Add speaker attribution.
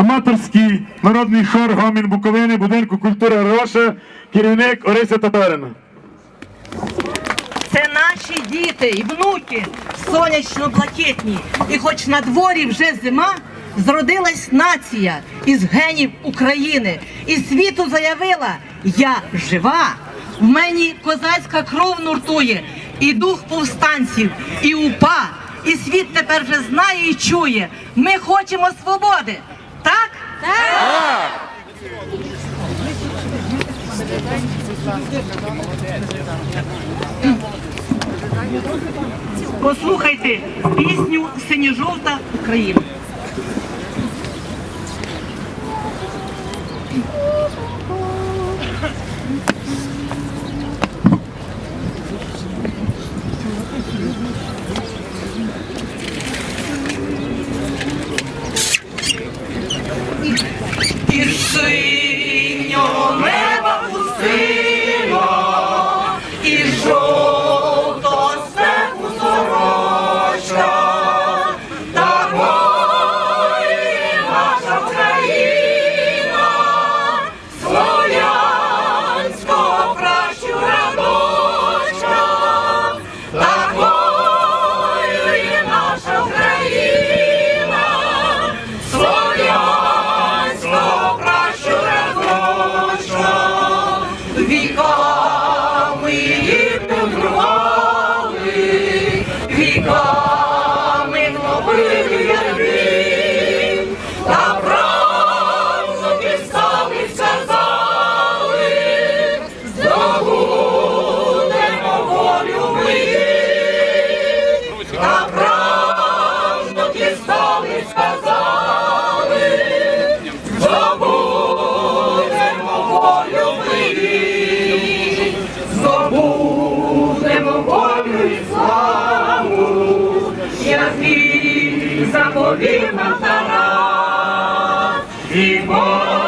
Speaker 1: Аматорський народний хор Гомін Буковини, будинку культури Роша, керівник Орися Татарина.
Speaker 2: Це наші діти і внуки сонячно-блакитні. І хоч на дворі вже зима, зродилась нація із генів України. І світу заявила: я жива, в мені козацька кров нуртує, і дух повстанців, і упа. І світ тепер вже знає і чує. Ми хочемо свободи. Так? Послухайте пісню Синьо-жовта Україна. І синього неба пустимо, і жовто степу сорочка, як і заповів нам Тарас, і Бог